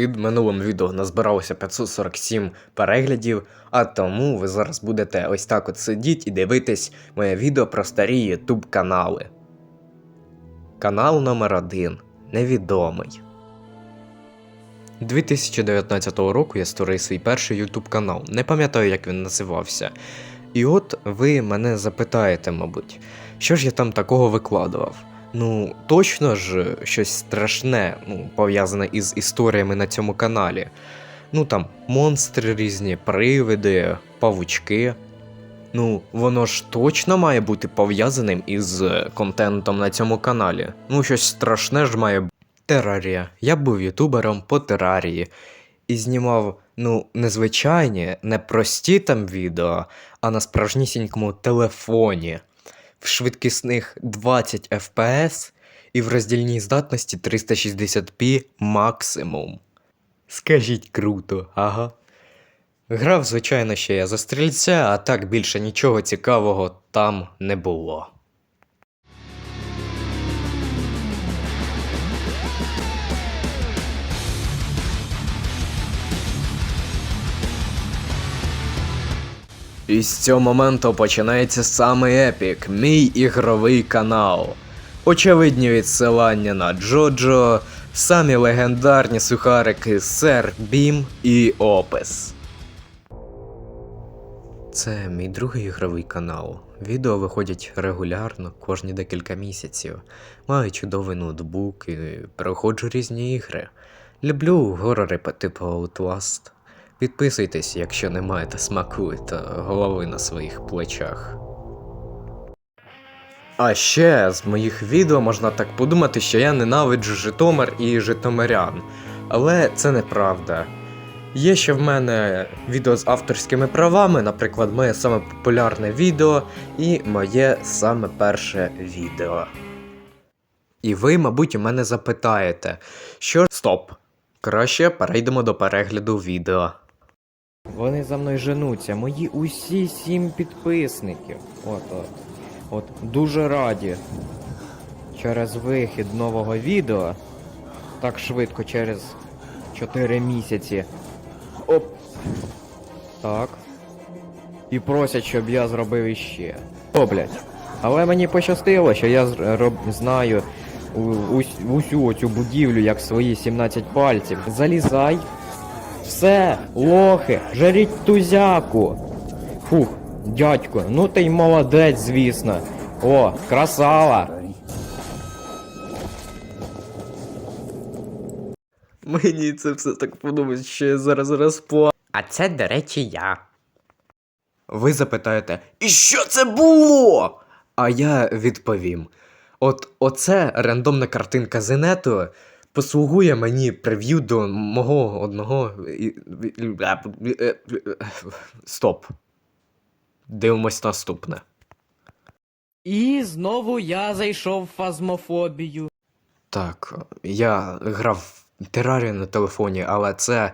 під минулим відео назбиралося 547 переглядів, а тому ви зараз будете ось так от сидіть і дивитись моє відео про старі YouTube канали. Канал номер 1 Невідомий. 2019 року я створив свій перший YouTube канал. Не пам'ятаю, як він називався. І от ви мене запитаєте, мабуть, що ж я там такого викладував? Ну, точно ж щось страшне, ну, пов'язане із історіями на цьому каналі. Ну там монстри різні, привиди, павучки. Ну, воно ж точно має бути пов'язаним із е, контентом на цьому каналі. Ну, щось страшне ж має бути. Терарія. Я був ютубером по терарії і знімав, ну, незвичайні, не прості там відео, а на справжнісінькому телефоні в швидкісних 20 FPS і в роздільній здатності 360p максимум. Скажіть круто, ага. Грав, звичайно, ще я за стрільця, а так більше нічого цікавого там не було. І з цього моменту починається саме епік, мій ігровий канал. Очевидні відсилання на Джоджо, самі легендарні сухарики Сер Бім і Опис. Це мій другий ігровий канал. Відео виходять регулярно, кожні декілька місяців. Маю чудовий ноутбук і проходжу різні ігри. Люблю горори по типу Outlast. Підписуйтесь, якщо не маєте смаку та голови на своїх плечах. А ще з моїх відео можна так подумати, що я ненавиджу Житомир і Житомирян. Але це неправда. Є ще в мене відео з авторськими правами, наприклад, моє саме популярне відео і моє саме перше відео. І ви, мабуть, у мене запитаєте, що. Стоп! Краще перейдемо до перегляду відео. Вони за мною женуться, мої усі сім підписників. От, от. От, дуже раді. Через вихід нового відео. Так швидко, через 4 місяці. Оп. Так. І просять, щоб я зробив іще. О, блядь. Але мені пощастило, що я з- роб... знаю усю оцю будівлю як свої 17 пальців. Залізай. Все, лохи, жаріть тузяку. Фух, дядько, ну ти й молодець, звісно. О, красава. Мені це все так подобається, що я зараз розпла. А це, до речі, я. Ви запитаєте, і що це було? А я відповім: от оце рандомна картинка з інету послугує мені прев'ю до мого одного. Стоп. Дивимось наступне. І знову я зайшов в фазмофобію. Так, я грав в терарію на телефоні, але це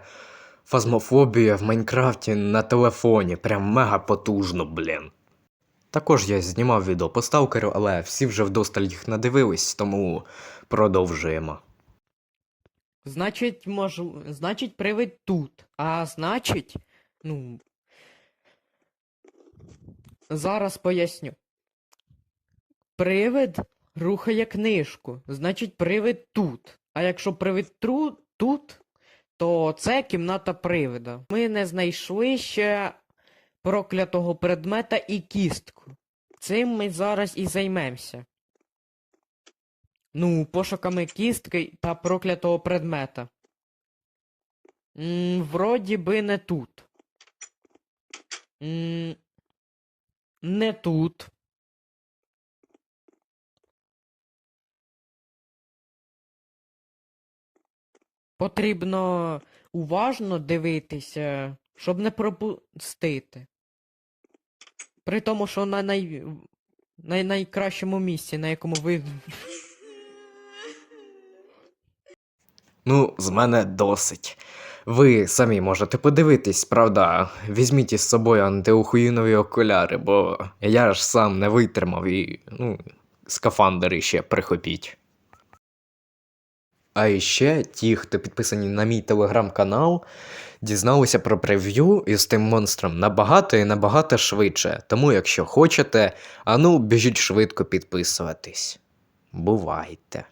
фазмофобія в Майнкрафті на телефоні. Прям мега потужно, блін. Також я знімав відео по сталкеру, але всі вже вдосталь їх надивились, тому продовжуємо. Значить, мож... значить, привид тут. А значить, ну. Зараз поясню. Привид рухає книжку. Значить, привид тут. А якщо привид тру... тут, то це кімната привида. Ми не знайшли ще проклятого предмета і кістку. Цим ми зараз і займемося. Ну, пошуками кістки та проклятого предмета. Вроді би не тут. М, не тут. Потрібно уважно дивитися, щоб не пропустити. При тому, що на най... на найкращому місці, на якому ви Ну, з мене досить. Ви самі можете подивитись, правда, візьміть із собою антиохуїнові окуляри, бо я ж сам не витримав і, ну, скафандри ще прихопіть. А іще ті, хто підписані на мій телеграм-канал, дізналися про прев'ю із тим монстром набагато і набагато швидше. Тому, якщо хочете, ану, біжіть швидко підписуватись. Бувайте!